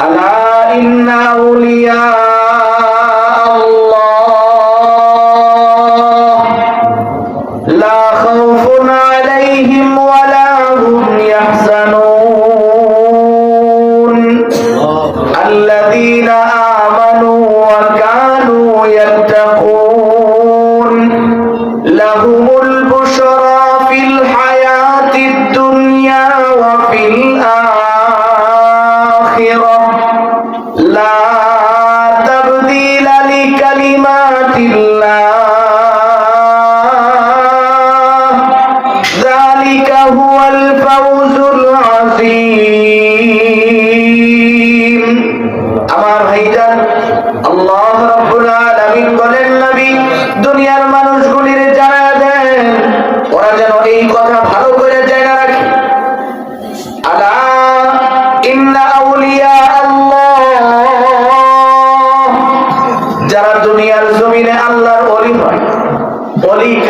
ألا إن أولياء الله لا خوف عليهم ولا هم يحزنون. الذين آمنوا وكانوا يتقون. لهم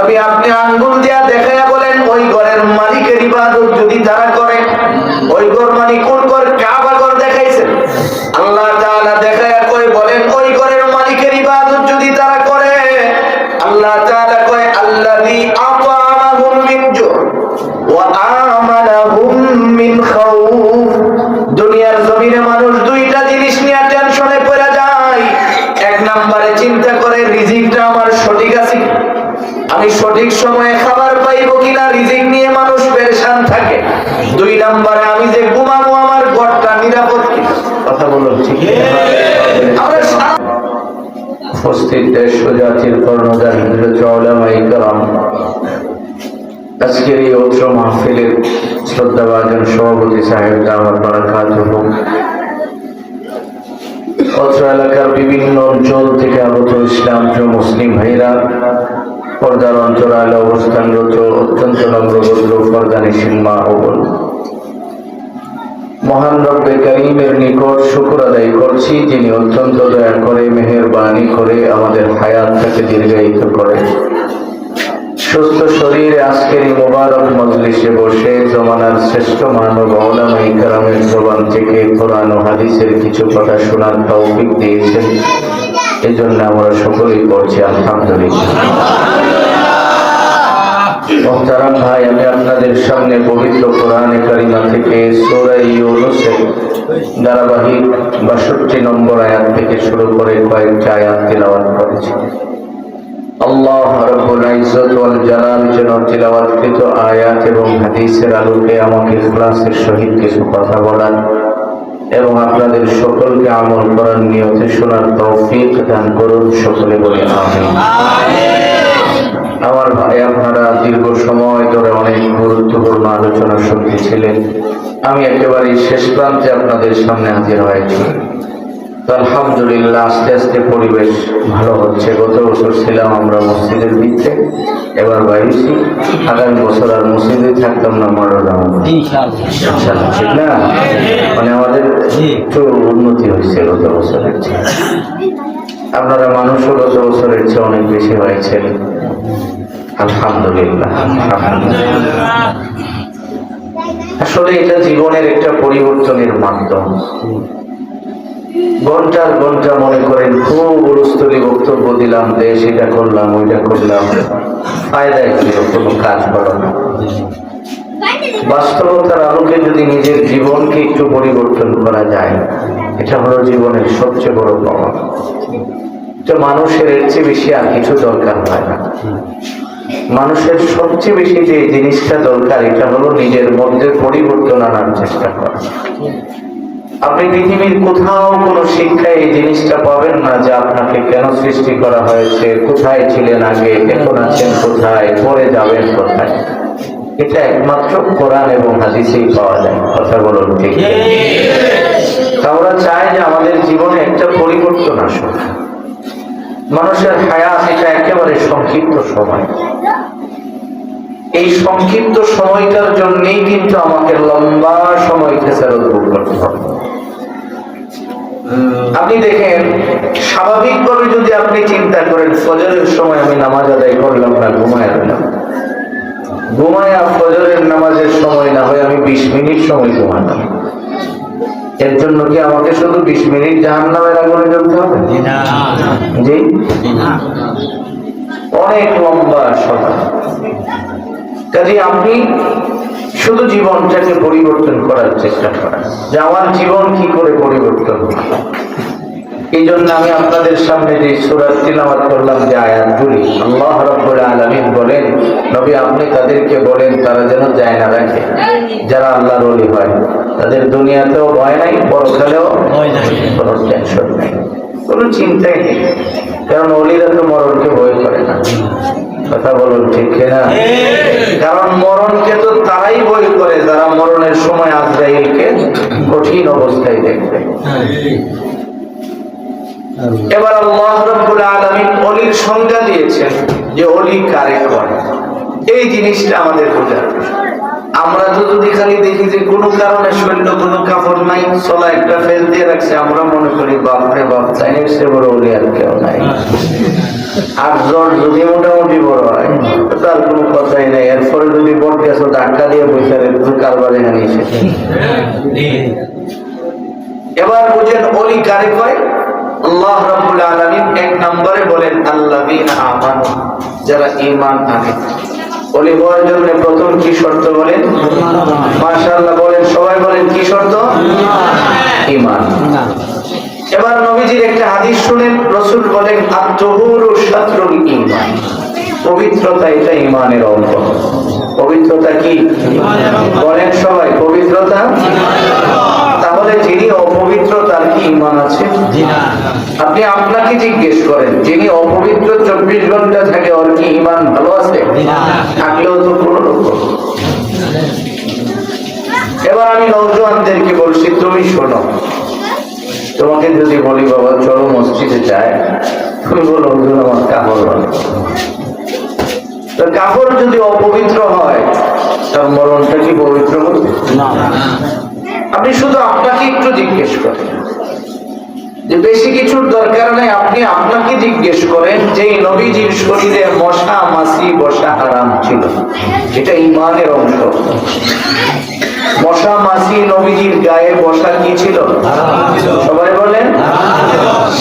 নবী আপনি আঙ্গুল দিয়া দেখায়া বলেন, ওই ঘরের মালিকের ইবাদত যদি তারা করে, ওই ঘর মালিক কোন ঘর? কাবা ঘর দেখাইছেন? আল্লাহ তাআলা দেখায়া কই বলেন, ওই ঘরের মালিকের ইবাদত যদি তারা করে, আল্লাহ তাআলা কয়, আল্লাযী আতামাহুম মিন জু ওয়া আমানাহুম মিন খাউফ দুনিয়ার জমিনে মানুষ দুইটা জিনিস নিয়ে টেনশনে পড়ে যায় এক নম্বরে চিন্তা করে রিজিকটা আমার সঠিক আছে কি? আমি সঠিক সময়ে খাবার পাইবো কিনা রিজিক নিয়ে মানুষ পেরেশান থাকে। দুই নম্বরে আমি যে ঘুমাবো আমার ঘরটা নিরাপদ কথা বলো ঠিক উপস্থিত দেশ জাতির কর্ণধার আজকের এই অত্র মাহফিলের শ্রদ্ধাভাজন সভাপতি সাহেব দামার বারাকাত অত্র এলাকার বিভিন্ন অঞ্চল থেকে আগত ইসলাম মুসলিম ভাইরা পর্দার অন্তরালে অবস্থানরত অত্যন্ত নম্রভদ্র পর্দানি সিনমা ও বোন। মহান রব্বে করিমের নিকট শুকুর আদায় করছি, যিনি অত্যন্ত দয়া করে, মেহেরবানি করে আমাদের হায়াতটাকে দীর্ঘায়িত করে সুস্থ শরীরে আজকের এই মোবারক মজলিসে বসে জমানার শ্রেষ্ঠ মানব ওলামাই কারামের জবান থেকে কোরআন হাদিসের কিছু কথা শোনার তৌফিক দিয়েছেন এই জন্য আমরা সকলেই পড়ছি আলহামদুলিল্লাহ। ভাই, আমি আপনাদের সামনে পবিত্র কোরআনে কারিমা থেকে সূরা ইউনূসের ধারাবাহিক বাষট্টি নম্বর আয়াত থেকে শুরু করে কয়েকটা আয়াত তিলাওয়াত করেছি। আল্লাহ আয়াত এবং হাদিসের আলোকে আমাকে ইখলাসের সহিত কিছু কথা বলার এবং আপনাদের সকলকে আমল করার নিয়তে শোনার তৌফিক দান করুন, সকলে বলে আমার ভাই, আপনারা দীর্ঘ সময় ধরে অনেক গুরুত্বপূর্ণ আলোচনা শুনতেছিলেন। আমি একেবারে শেষ প্রান্তে আপনাদের সামনে হাজির হয়েছি। আলহামদুলিল্লাহ আস্তে আস্তে পরিবেশ ভালো হচ্ছে। গত বছর ছিলাম আমরা মসজিদের ভিতরে এবার বাইরেছি আগামী বছর আর মসজিদে থাকতাম না ইনশাআল্লাহ, ঠিক না? মানে আমাদের একটু উন্নতি হয়েছে গত বছরের চেয়ে। আপনারা মানুষও গত বছরের চেয়ে অনেক বেশি হয়েছেন আলহামদুলিল্লাহ। আসলে এটা জীবনের একটা পরিবর্তনের মাধ্যম। ঘণ্টার ঘণ্টা মনে করেন, খুব উরুস্তরি বক্তব্য দিলাম, দেশ এটা করলাম, ওইটা করলাম। ফায়দায় ছিল কোনো কাজ করো না। বাস্তবতার আলোকে যদি নিজের জীবনকে একটু পরিবর্তন করা যায়, এটা হলো জীবনের সবচেয়ে বড় পাওয়া তো মানুষের এর চেয়ে বেশি আর কিছু দরকার হয় না। মানুষের সবচেয়ে বেশি যে জিনিসটা দরকার, এটা হলো নিজের মধ্যে পরিবর্তন আনার চেষ্টা করা। আপনি পৃথিবীর কোথাও কোনো শিক্ষায় এই জিনিসটা পাবেন না যে আপনাকে কেন সৃষ্টি করা হয়েছে, কোথায় ছিলেন আগে, এখন আছেন কোথায় পরে যাবেন কোথায়। এটা একমাত্র কোরআন এবং হাদিসেই পাওয়া যায়, কথা বলুন ঠিক আমরা চাই যে আমাদের জীবনে একটা পরিবর্তন আসুক। মানুষের হায়াত এটা একেবারে সংক্ষিপ্ত সময়। এই সংক্ষিপ্ত সময়টার জন্যই কিন্তু আমাকে লম্বা সময় খেসারত ভোগ করতে হবে। আপনি দেখেন স্বাভাবিকভাবে যদি আপনি চিন্তা করেন ফজরের সময় আমি নামাজ আদায় করলাম না ঘুমায় দিলাম ঘুমায়া ফজরের নামাজের সময় না হয় আমি বিশ মিনিট সময় ঘুমালাম এর জন্য কি আমাকে শুধু বিশ মিনিট জাহান নামের আগুনে জ্বলতে হবে? জি অনেক লম্বা সময়। কাজে আপনি শুধু জীবনটাকে পরিবর্তন করার চেষ্টা করেন। যে আমার জীবন কি করে পরিবর্তন এই জন্য আমি আপনাদের সামনে যে সুরাত তিলাওয়াত করলাম যে আয়াতগুলি আল্লাহ রাব্বুল আলামিন বলেন নবী আপনি তাদেরকে বলেন তারা যেন যায় না রাখে যারা আল্লাহর ওলি হয় তাদের দুনিয়াতেও ভয় নাই পরকালেও কোনো টেনশন নেই। কোনো চিন্তাই নেই। কারণ অলিরা তো মরণকে ভয় করে না। কথা বলুন ঠিক না কারণ মরণকে তো তারাই বই করে যারা মরণের সময় আজরাইলকে কঠিন অবস্থায় দেখবে। এবার আল্লাহ আলমী আলামিন অলির সংজ্ঞা দিয়েছেন যে অলি কারে করে। এই জিনিসটা আমাদের বোঝার আমরা তো যদি খালি দেখি যে কোনো কারণে শরীর কোনো কাপড় নাই, চলা একটা ফেল দিয়ে রাখছে, আমরা মনে করি বাপ রে বাপ চাইনিজ সে বড় অলি আর কেউ নাই। আর জ্বর যদি মোটামুটি বড় হয়, তার কোনো কথাই নেই। এরপরে যদি গেছো, ধাক্কা দিয়ে তো কারবার এখানে এসেছে এবার বুঝেন কারে কয়? আল্লাহ রাব্বুল আলামিন এক নম্বরে বলেন, আল্লাযীনা আমানু, যারা ঈমান আনে। অলি হওয়ার জন্য প্রথম কি শর্ত বলেন মাশাআল্লাহ বলেন সবাই বলেন কি শর্ত ঈমান এবার নবীজির একটা হাদিস শুনেন রাসূল বলেন আত-তুহুরু শাতরুল ঈমান। পবিত্রতা এটা ঈমানের অঙ্গ পবিত্রতা কি? বলেন সবাই, পবিত্রতা? তাহলে যিনি অপবিত্র, তার কি ইমান আছে? আপনি আপনাকে জিজ্ঞেস করেন, যিনি অপবিত্র চব্বিশ ঘণ্টা থাকে, ওর কি ইমান ভালো আছে? থাকলেও তো কোনো এবার আমি নৌজওয়ানদেরকে বলছি, তুমি শোনো। তোমাকে যদি বলি বাবা চলো মসজিদে যায় তুমি বলো হুজুর আমার কাপড় হয় তো কাপড় যদি অপবিত্র হয় তার মরণটা কি পবিত্র হবে? না। আপনি শুধু আপনাকে একটু জিজ্ঞেস করেন। যে বেশি কিছুর দরকার নেই, আপনি আপনাকে জিজ্ঞেস করেন যে নবীজির শরীরে মশা মাছি বসা হারাম ছিল। এটা ইমানের অংশ। মশা মাছি নবীজির গায়ে বসা কি ছিল? সবাই বলেন।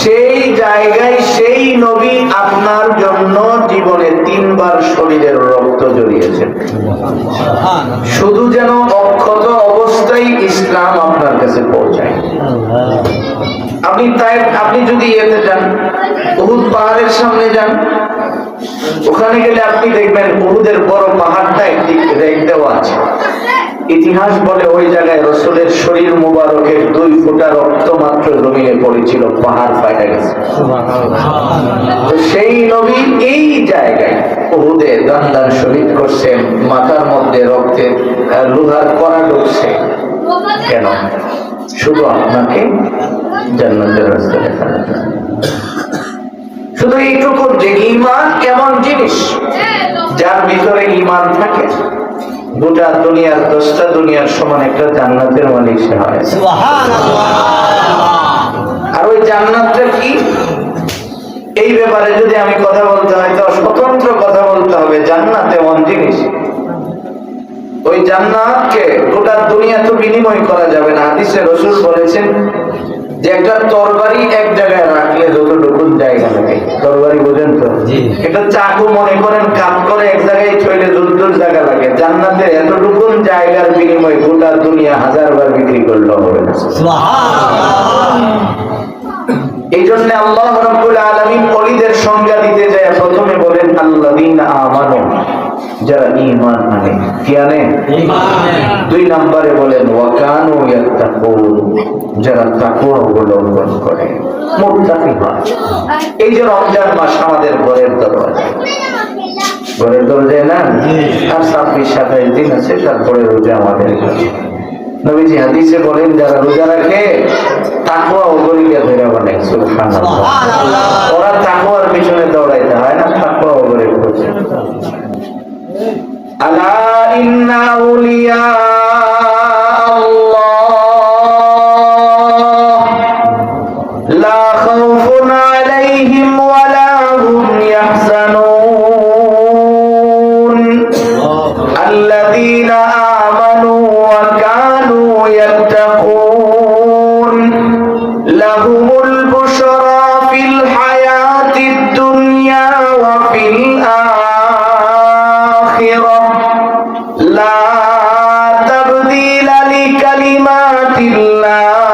সেই জায়গায় সেই নবী আপনার জন্য জীবনে তিনবার শরীরের রক্ত জড়িয়েছেন শুধু যেন অক্ষত অবস্থায় ইসলাম আপনার কাছে পৌঁছায়। আপনি তাই, আপনি যদি ইয়েতে যান, উহুদ পাহাড়ের সামনে যান, ওখানে গেলে আপনি দেখবেন উহুদের বড় পাহাড়টা একটি রেখ দেওয়া আছে। ইতিহাস বলে ওই জায়গায় রসুলের শরীর মুবারকের দুই ফোঁটা রক্ত মাত্র জমিনে পড়েছিল, পাহাড় ফাটা গেছে। সেই নবী এই জায়গায় উহুদে দান শহীদ করছেন মাথার মধ্যে রক্তের লোহার কড়া ঢুকছে। কেন? শুধু আপনাকে জান্নাতের রাস্তা জন্য। শুধু এইটুকু যে ইমান এমন জিনিস? যার ভিতরে ইমান থাকে গোটা দুনিয়ার দশটা দুনিয়ার সমান একটা জান্নাতের মালিক সে হয়। আর ওই জান্নাতটা কি? এই ব্যাপারে যদি আমি কথা বলতে হয় তো স্বতন্ত্র কথা বলতে হবে জান্নাত এমন জিনিস। ওই জান্নাতকে গোটা দুনিয়া তো বিনিময় করা যাবে হাদিসে রসুল বলেছেন যে একটা তরবারি এক জায়গায় রাখলে যতটুকু জায়গা লাগে তরবারি বোঝেন তো? এটা চাকু মনে করেন কাম করে এক জায়গায় ছইলে যতটুকু জায়গা লাগে। জান্নাতে এতটুকু জায়গার বিনিময়ে গোটা দুনিয়া হাজার বার বিক্রি করলেও হবে না এই জন্য আল্লাহ রব্বুল আলমিন অলিদের সংজ্ঞা দিতে যায় প্রথমে বলেন আল্লাদিন আমানু। যারা ঈমান আনে। কি আনে? দুই নম্বরে বলেন, ওয়াকানু ইয়াত্তাকুন, যারা তাকওয়া অবলম্বন করে। মুত্তাকি হয়। এই যে রমজান মাস আমাদের ঘরের দরজা ঘরের দরজায় না? আর ছাব্বিশ, সাতাইশ দিন আছে, তারপরে রোজা আমাদের কাছে নবীজি হাদিসে বলেন, যারা রোজা রাখে তাকুয়া ধরে ওরা তাকুয়ার পিছনে দৌড়াইতে হয় না তাকুয়া ওগরে করছে আলা ইন্না আউলিয়া لكلمات الله